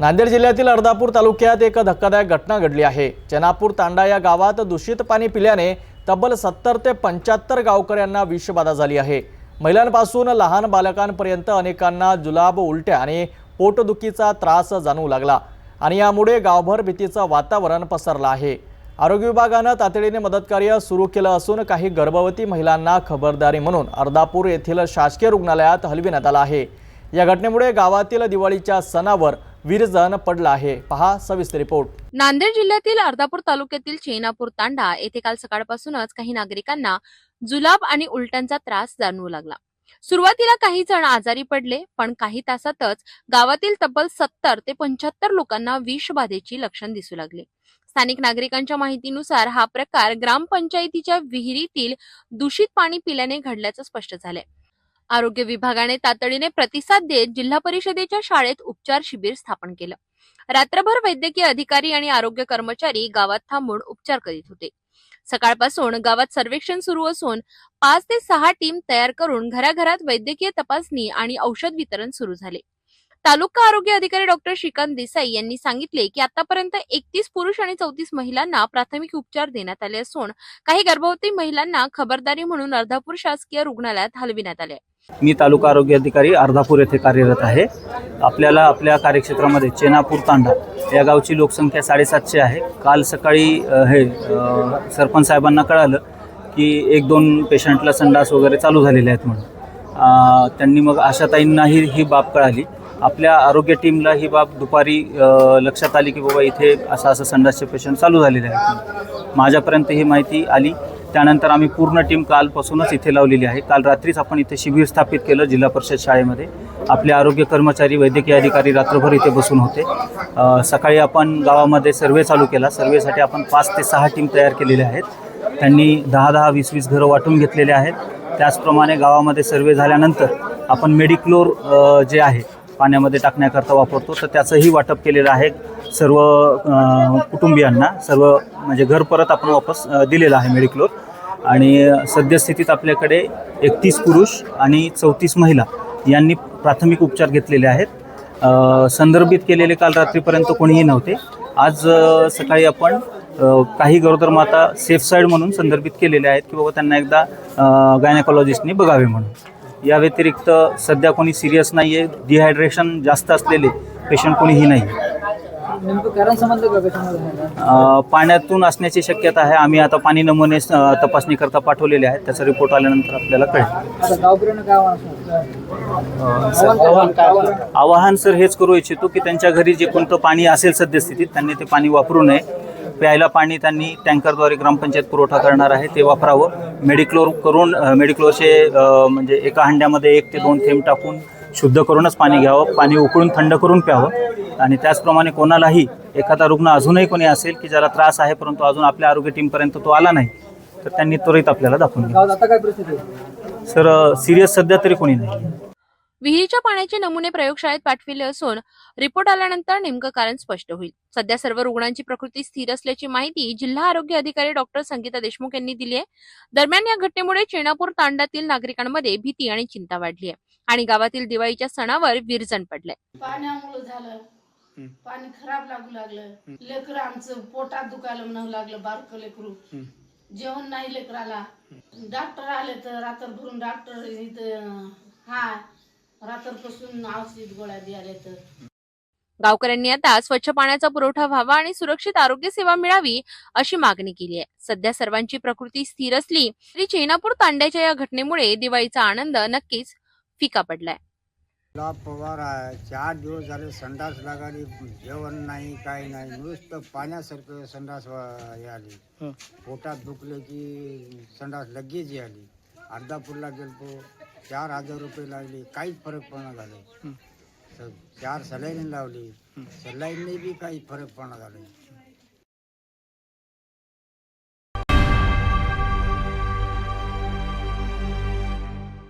नांदेड जिल्ह्यातील अर्धापूर तालुक्यात एक धक्कादायक घटना घडली आहे. चनापूर तांडा या गावात दूषित पाणी पिल्याने तब्बल सत्तर ते पंच्याहत्तर गावकऱ्यांना विषबाधा झाली आहे. महिलांपासून लहान बालकांपर्यंत अनेकांना जुलाब उलट्या आणि पोटदुखीचा त्रास जाणवू लागला आणि यामुळे गावभर भीतीचं वातावरण पसरलं आहे. आरोग्य विभागानं तातडीने मदतकार्य सुरू केलं असून काही गर्भवती महिलांना खबरदारी म्हणून अर्धापूर येथील शासकीय रुग्णालयात हलविण्यात आलं आहे. या घटनेमुळे गावातील दिवाळीच्या सणावर विरजन पडला आहे. पहा सविस्तर रिपोर्ट. नांदेड जिल्ह्यातील अर्धापूर तालुक्यातील चेनापूर तांडा येथे काल सकाळपासूनच काही नागरिकांना जुलाब आणि उलट्यांचा त्रास जाणवू लागला. सुरुवातीला काही जण आजारी पडले पण काही तासातच गावातील तब्बल सत्तर ते पंच्याहत्तर लोकांना विषबाधेची लक्षण दिसू लागले. स्थानिक नागरिकांच्या माहितीनुसार हा प्रकार ग्रामपंचायतीच्या विहिरीतील दूषित पाणी पिल्याने घडल्याचं स्पष्ट झालंय. आरोग्य विभागाने तातडीने प्रतिसाद देत जिल्हा परिषदेच्या शाळेत उपचार शिबिर स्थापन केलं. रात्रभर वैद्यकीय अधिकारी आणि आरोग्य कर्मचारी गावात थांबून उपचार करीत होते. सकाळपासून गावात सर्वेक्षण सुरू असून पाच ते सहा टीम तयार करून घराघरात वैद्यकीय तपासणी आणि औषध वितरण सुरू झाले. तालुका आरोग्य अधिकारी डॉक्टर श्रीकांत देसाई यांनी सांगितले की आतापर्यंत एकतीस पुरुष आणि चौतीस महिलांना प्राथमिक उपचार देण्यात आले असून काही गर्भवती महिलांना खबरदारी म्हणून अर्धापूर शासकीय रुग्णालयात हलविण्यात आले मी तालुका आरोग्य अधिकारी अर्धापूर येथे कार्यरत आहे. आपल्याला आपल्या कार्यक्षेत्रामध्ये चेनापूर तांडा या गावची लोकसंख्या साडेसातशे आहे. काल सकाळी हे सरपंच साहेबांना कळालं की एक दोन पेशंटला संडास वगैरे चालू झालेले आहेत म्हणून. त्यांनी मग आशाताईंनाही ही बाब कळाली. आपल्या आरोग्य टीमला ही बाब दुपारी लक्षात आली की बाबा इथे असं असं संडासचे पेशंट चालू झालेले आहेत म्हणून. माझ्यापर्यंत ही माहिती आली. त्यानंतर आम्ही पूर्ण टीम कालपासूनच इथे लावलेली आहे. काल रात्रीच आपण इथे शिबिर स्थापित केलं जिल्हा परिषद शाळेमध्ये. आपले आरोग्य कर्मचारी वैद्यकीय अधिकारी रात्रभर इथे बसून होते. सकाळी आपण गावामध्ये सर्वे चालू केला. सर्वेसाठी आपण पाच ते सहा टीम तयार केलेल्या आहेत. त्यांनी दहा दहा वीस वीस घरं वाटून घेतलेले आहेत. त्याचप्रमाणे गावामध्ये सर्वे झाल्यानंतर आपण मेडिक्लोर जे आहे पाण्यामध्ये टाकण्याकरता वापरतो. तर त्याचंही वाटप केलेलं आहे. सर्व कुटुंबियांना सर्व म्हणजे घर परत आपण वापस दिलेलं आहे मेडिक्लोर. आणि सद्यस्थितीत आपल्याकडे एकतीस पुरुष आणि चौतीस महिला यांनी प्राथमिक उपचार घेतलेले आहेत. संदर्भित केलेले काल रात्रीपर्यंत कोणीही नव्हते. आज सकाळी आपण काही गरोदर माता सेफ साईड म्हणून संदर्भित केलेले आहेत की बाबा त्यांना एकदा गायनेकॉलॉजिस्टनी बघावे म्हणून. या व्यतिरिक्त सध्या कोणी सिरियस नाही आहे डिहायड्रेशन जास्त असलेले पेशंट कोणीही नाही. नेमकं कारण समजलं का कशामध्ये अ, पाण्यातून असण्याची शक्यता आहे. आम्ही आता पाणी नमुने अ, तपासणीकरता पाठवलेले आहेत. त्याचा रिपोर्ट आल्यानंतर आपल्याला कळेल. आता गावकऱ्यांना काय आव्हान? आव्हान काय? आव्हान? आवाहन सर हेच करू इच्छितो की त्यांच्या घरी जे कोणतं पाणी असेल सद्यस्थितीत त्यांनी ते पाणी वापरू नये. प्यायला पाणी त्यांनी टँकरद्वारे ग्रामपंचायत पुरवठा करणार आहे. ते वापरावं. मेडिक्लोर करून अ, मेडिक्लोरचे अ, म्हणजे एका हंड्यामध्ये एक ते दोन थेंब टाकून शुद्ध करूनच पाणी घ्यावं. पाणी उकळून थंड करून प्यावं. आणि त्याचप्रमाणे कोणालाही एखादा रुग्ण अजूनही कोणी असेल की ज्याला त्रास आहे परंतु अजून आपल्या आरोग्य टीमपर्यंत तो आला नाही तर त्यांनी त्वरित आपल्याला दाखवून घ्यावं गावात आता काय परिस्थिती आहे? सर सिरियस सध्या तरी कोणी नाही. विहिरीच्या पाण्याचे नमुने प्रयोगशाळेत पाठविले असून रिपोर्ट आल्यानंतर नेमकं कारण स्पष्ट होईल. सध्या सर्व रुग्णांची प्रकृती स्थिर असल्याची माहिती जिल्हा आरोग्य अधिकारी डॉक्टर संगीता देशमुख यांनी दिली आहे. दरम्यान या घटनेमुळे चेनापूर तांड्यातील नागरिकांमध्ये भीती आणि चिंता वाढली आहे आणि गावातील दिवाळीच्या सणावर विरजण पडलंय. पाण्यामुळं झालं. पाणी खराब लागू लागलं. लेकरं आमचं पोटात दुखायला म्हणू लागलं बारक लेकरू. जेवण नाही लेकराला. डॉक्टर आले तर रात्रभरून डॉक्टर इथं हा रात्रपासून औषध गोळ्या द्यायला तर गावकऱ्यांनी आता स्वच्छ पाण्याचा पुरवठा व्हावा आणि सुरक्षित आरोग्य सेवा मिळावी अशी मागणी केली आहे. सध्या सर्वांची प्रकृती स्थिर असली तरी चेनापूर तांड्याच्या या घटनेमुळे दिवाळीचा आनंद नक्कीच फिका पडलाय. गुलाब पवार आहे. चार दिवस झाले संडास लागाली जेवण नाही काही नाही. नुसतं पाण्यासारखं संडास वा- हे आली. पोटात दुखले की संडास लगेच आली. अर्धापूरला गेलतो. चार हजार रुपये लागले. काहीच फरक पडणार झाले. चार सलाईन लावली. सलाईनने बी काही फरक पडणार झाले.